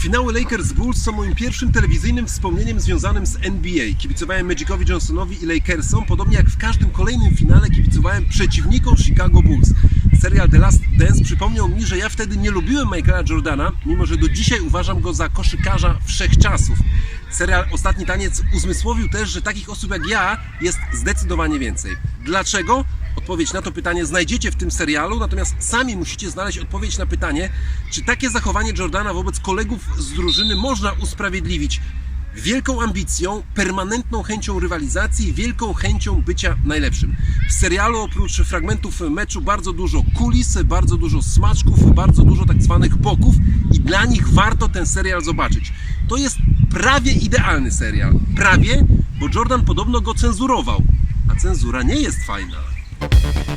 Finały Lakers Bulls są moim pierwszym telewizyjnym wspomnieniem związanym z NBA. Kibicowałem Magicowi Johnsonowi i Lakersom, podobnie jak w każdym kolejnym finale kibicowałem przeciwnikom Chicago Bulls. Serial The Last Dance przypomniał mi, że ja wtedy nie lubiłem Michaela Jordana, mimo że do dzisiaj uważam go za koszykarza wszechczasów. Serial Ostatni Taniec uzmysłowił też, że takich osób jak ja jest zdecydowanie więcej. Dlaczego? Odpowiedź na to pytanie znajdziecie w tym serialu, natomiast sami musicie znaleźć odpowiedź na pytanie, czy takie zachowanie Jordana wobec kolegów z drużyny można usprawiedliwić wielką ambicją, permanentną chęcią rywalizacji, wielką chęcią bycia najlepszym. W serialu oprócz fragmentów meczu bardzo dużo kulis, bardzo dużo smaczków, bardzo dużo tak zwanych boków i dla nich warto ten serial zobaczyć. To jest prawie idealny serial. Prawie, bo Jordan podobno go cenzurował, a cenzura nie jest fajna. you